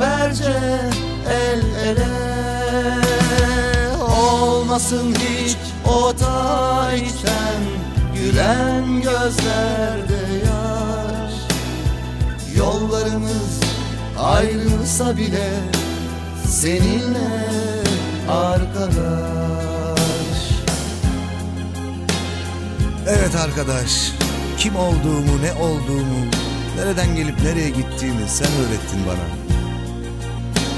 beraberce el ele. Olmasın hiç o tarihten gülen gözlerde yaş. Yollarımız ayrılsa bile seninle arkadaş. Evet arkadaş, kim olduğumu, ne olduğumu, nereden gelip nereye gittiğimi sen öğrettin bana.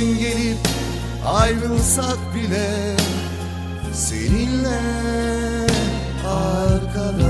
gün gelip ayrılsak bile seninle arkadaş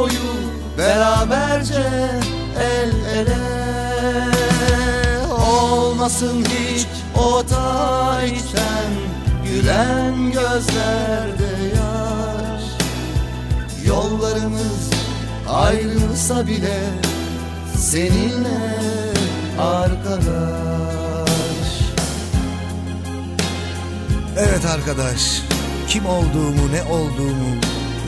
boyu beraberce el ele. Olmasın hiç o tarihten gülen gözlerde yaş. Yollarımız ayrılsa bile seninle arkadaş. Evet arkadaş, kim olduğumu, ne olduğumu,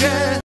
Ortak olmak her sevince